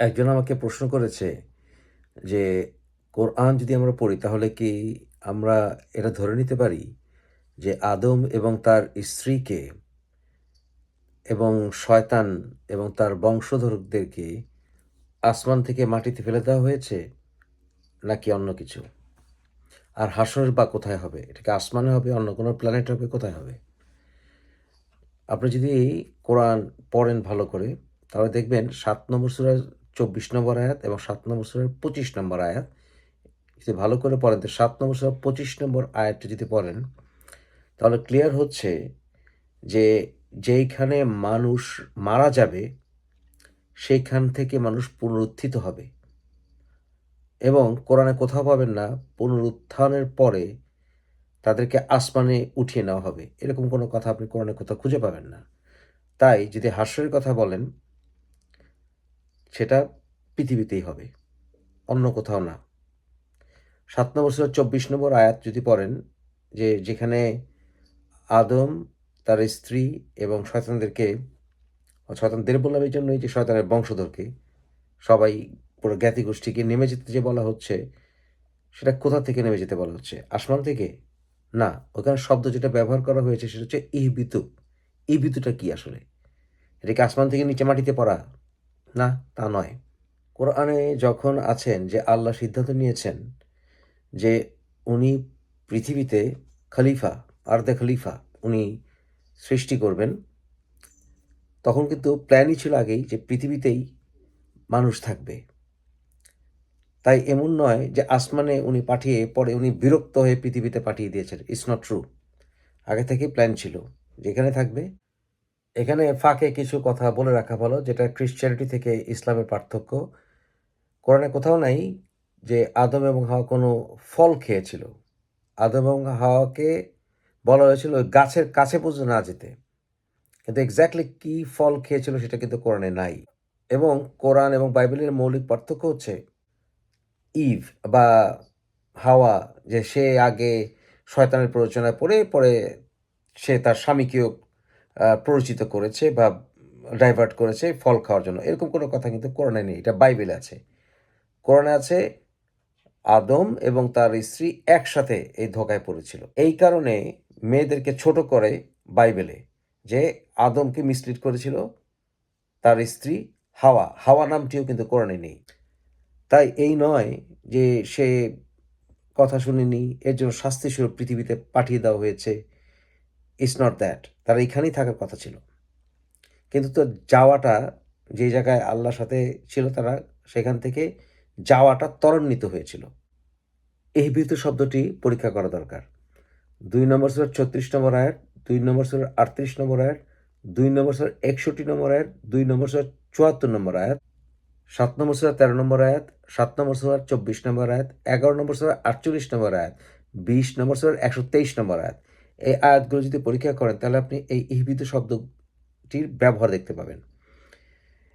একজন আমাকে প্রশ্ন করেছে যে, কোরআন যদি আমরা পড়ি, তাহলে কি আমরা এটা ধরে নিতে পারি যে আদম এবং তার স্ত্রীকে এবং শয়তান এবং তার বংশধরদেরকে আসমান থেকে মাটিতে ফেলে দেওয়া হয়েছে নাকি অন্য কিছু? আর হাসরের বা কোথায় হবে? এটাকে আসমানে হবে, অন্য কোনো প্ল্যানেট হবে, কোথায় হবে? আপনি যদি কোরআন পড়েন ভালো করে, তাহলে দেখবেন সাত নম্বর সুরার চব্বিশ নম্বর আয়াত এবং সাত নম্বর সুরার পঁচিশ নম্বর আয়াত। যদি ভালো করে পড়েন, তো সাত নম্বর সুরার পঁচিশ নম্বর আয়াতটি যদি পড়েন, তাহলে ক্লিয়ার হচ্ছে যে যেইখানে মানুষ মারা যাবে, সেইখান থেকে মানুষ পুনরুত্থিত হবে। এবং কোরআনে কোথাও পাবেন না, পুনরুত্থানের পরে তাদেরকে আসমানে উঠিয়ে নেওয়া হবে। এরকম কোনো কথা আপনি কোরআনে কোথাও খুঁজে পাবেন না। তাই যদি হাস্যের কথা বলেন সেটা পৃথিবীতেই হবে, অন্য কোথাও না। সাত নম্বর সুরা চব্বিশ নম্বর আয়াত যদি পড়েন, যে যেখানে আদম তার স্ত্রী এবং শয়তানদেরকে শয়তানদের বললাম এই জন্যই যে শয়তানের বংশধরকে, সবাই পুরো জ্ঞাতি গোষ্ঠীকে নেমে যেতে যে বলা হচ্ছে, সেটা কোথা থেকে নেমে যেতে বলা হচ্ছে? আসমান থেকে? না, ওখানে শব্দ যেটা ব্যবহার করা হয়েছে সেটা হচ্ছে ইহবিতু। ইহবিতুটা কি আসলে? এটা কি আসমান থেকে নিচে মাটিতে পড়া। না, তা নয়। কোরআনে যখন আছেন যে আল্লাহ সিদ্ধান্ত নিয়েছেন যে উনি পৃথিবীতে খলিফা, আর্দে খলিফা উনি সৃষ্টি করবেন, তখন কিন্তু প্ল্যানই ছিল আগেই যে পৃথিবীতেই মানুষ থাকবে। তাই এমন নয় যে আসমানে উনি পাঠিয়ে পরে উনি বিরক্ত হয়ে পৃথিবীতে পাঠিয়ে দিয়েছেন। ইটস নট ট্রু আগে থেকেই প্ল্যান ছিল, যেখানে থাকবে এখানে ফাঁকে কিছু কথা বলে রাখা ভালো, যেটা ক্রিশ্চিয়ানিটি থেকে ইসলামের পার্থক্য। কোরআনে কোথাও নাই যে আদম এবং হাওয়া কোনো ফল খেয়েছিল। আদম এবং হাওয়াকে বলা হয়েছিল গাছের কাছে পর্যন্ত না যেতে। কিন্তু এক্স্যাক্টলি কী ফল খেয়েছিল সেটা কিন্তু কোরআনে নাই। এবং কোরআন এবং বাইবেলের মৌলিক পার্থক্য হচ্ছে ইভ বা হাওয়া, যে সে আগে শয়তানের প্ররোচনায় পড়ে, পরে সে তার স্বামীকেও প্ররোচিত করেছে বা ডাইভার্ট করেছে ফল খাওয়ার জন্য। এরকম কোনো কথা কিন্তু কোরআনে নেই, এটা বাইবেল আছে। কোরআনে আছে, আদম এবং তার স্ত্রী একসাথে এই ধোকায় পড়েছিল। এই কারণে মেয়েদেরকে ছোট করে বাইবেলে যে আদমকে মিসলিড করেছিল, তার স্ত্রী হাওয়া। হাওয়া নামটিও কিন্তু কোরআনে নেই। তাই এই নয় যে সে কথা শুনেনি, এর জন্য শাস্তিস্বরূপ পৃথিবীতে পাঠিয়ে দেওয়া হয়েছে। ইটস নট দ্যাট তারা এখানেই থাকার কথা ছিল। কিন্তু তো যাওয়াটা, যে জায়গায় আল্লাহর সাথে ছিল তারা, সেখান থেকে যাওয়াটা ত্বরান্বিত হয়েছিল। এই বিহিত শব্দটি পরীক্ষা করা দরকার। দুই নম্বর সুরের ছত্রিশ নম্বর আয়াত, দুই নম্বর সুরের আটত্রিশ নম্বর আয়াত, দুই নম্বর সুরের একষট্টি নম্বর আয়াত, দুই নম্বর সুরের চুয়াত্তর নম্বর আয়াত, সাত নম্বর সুরার তেরো নম্বর আয়াত, সাত নম্বর সুরার চব্বিশ নম্বর আয়াত, এগারো নম্বর সুরার আটচল্লিশ নম্বর আয়াত, বিশ নম্বর সুরার একশো তেইশ নম্বর আয়াত। এই আয়াতগুলো যদি পরীক্ষা করেন, তাহলে আপনি এই ইহবিদু শব্দটির ব্যবহার দেখতে পাবেন।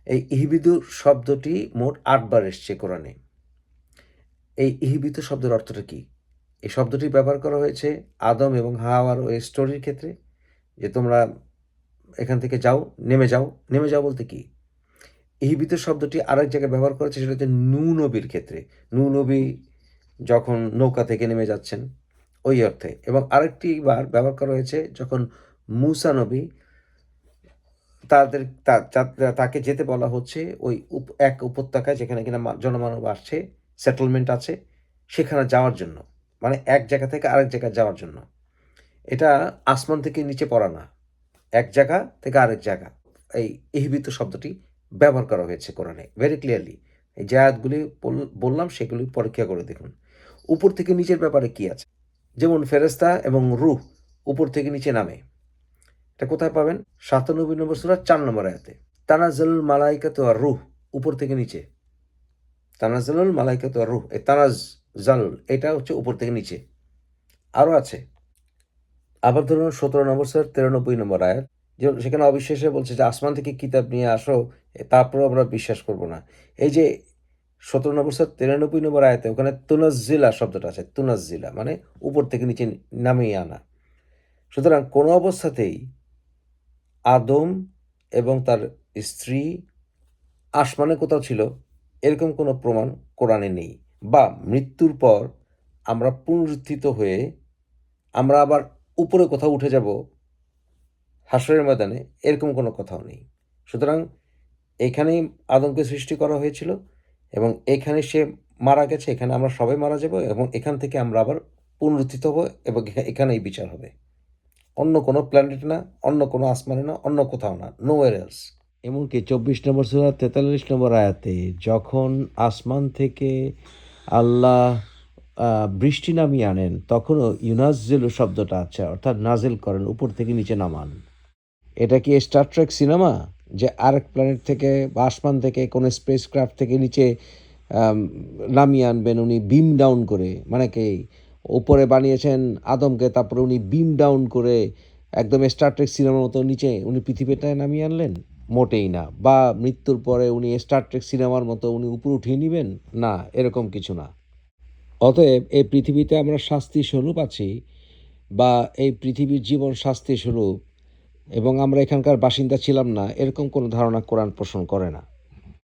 এই ইহবিদু শব্দটি মোট আটবার এসছে কোরআনে। এই ইহবিদু শব্দের অর্থটা কি? এই শব্দটি ব্যবহার করা হয়েছে আদম এবং হাওয়ার ওই স্টোরির ক্ষেত্রে, যে তোমরা এখান থেকে যাও, নেমে যাও। নেমে যাও বলতে কি? ইহিবিত শব্দটি আরেক জায়গায় ব্যবহার করেছে, সেটা হচ্ছে নূ নবীর ক্ষেত্রে। নূ নবী যখন নৌকা থেকে নেমে যাচ্ছেন ওই অর্থে। এবং আরেকটি বার ব্যবহার করা হয়েছে যখন মুসা নবী তাদের তাকে যেতে বলা হচ্ছে, ওই এক উপত্যকায় যেখানে কিনা জনমানব আসছে সেটেলমেন্ট আছে, সেখানে যাওয়ার জন্য। মানে এক জায়গা থেকে আরেক জায়গায় যাওয়ার জন্য। এটা আসমান থেকে নিচে পড়া না। এক জায়গা থেকে আরেক জায়গা। এই ইহবিত শব্দটি ব্যবহার করা হয়েছে কোরআনে। ভেরি ক্লিয়ারলি এই বল- বললাম, সেগুলি পরীক্ষা করে দেখুন। উপর থেকে নিচের ব্যাপারে কি আছে? যেমন ফেরেস্তা এবং রুহ উপর থেকে নিচে নামে। এটা কোথায় পাবেন? সাতানব্বই নম্বর সুরা চার নম্বর আয়াতে। তানাজুল মালাইকাত আর রুহ উপর থেকে নিচে। তানাজুল মালাইকাত আর রুহ, এই তানাজ জাল এটা হচ্ছে উপর থেকে নিচে। আরও আছে। আবার ধরুন সতেরো নম্বর স্যার তিরানব্বই নম্বর আয়াত সেখানে অবিশ্বাসে বলছে যে, আসমান থেকে কিতাব নিয়ে আসো তারপরেও আমরা বিশ্বাস করব না। এই যে সতেরো নম্বর স্যার তিরানব্বই নম্বর আয়তে, ওখানে তুনাজিলা শব্দটা আছে, তুনাজিলা মানে উপর থেকে নিচে নামিয়ে আনা। সুতরাং কোনো অবস্থাতেই আদম এবং তার স্ত্রী আসমানে কোথাও ছিল, এরকম কোনো প্রমাণ কোরআনে নেই। বা মৃত্যুর পর আমরা পুনরুত্থিত হয়ে আমরা আবার উপরে কোথাও উঠে যাব, হাসরের ময়দানে, এরকম কোনো কথাও নেই। সুতরাং এখানেই আদমকে সৃষ্টি করা হয়েছিল এবং এখানে সে মারা গেছে, এখানে আমরা সবাই মারা যাব এবং এখান থেকে আমরা আবার পুনরুত্থিত হব এবং এখা- এখানেই বিচার হবে। অন্য কোনো প্ল্যানেট না, অন্য কোনো আসমানে না, অন্য কোথাও না নো এলস এমনকি চব্বিশ নম্বর সুরা তেতাল্লিশ নম্বর আয়াতে যখন আসমান থেকে আল্লাহ বৃষ্টি নামিয়ে আনেন, তখনও ইউনাজেল শব্দটা আছে, অর্থাৎ নাজেল করেন, উপর থেকে নিচে নামান। এটা কি স্টার ট্রেক সিনেমা যে আরেক প্ল্যানেট থেকে বা আসমান থেকে কোনো স্পেস ক্রাফট থেকে নিচে নামিয়ে আনবেন, উনি বিম ডাউন করে মানে কি, উপরে বানিয়েছেন আদমকে, তারপরে উনি বিম ডাউন করে একদম স্টার ট্রেক সিনেমার মতো নিচে উনি পৃথিবীটায় নামিয়ে আনলেন? মোটেই না। বা মৃত্যুর পরে উনি স্টার ট্রেক সিনেমার মতো উনি উপরে উঠিয়ে নেবেন? না, এরকম কিছু না। অতএব এই পৃথিবীতে আমরা শাস্তি স্বরূপ আছি বা এই পৃথিবীর জীবন শাস্তি স্বরূপ এবং আমরা এখানকার বাসিন্দা ছিলাম না এরকম কোনো ধারণা কোরআন পোষণ করে না।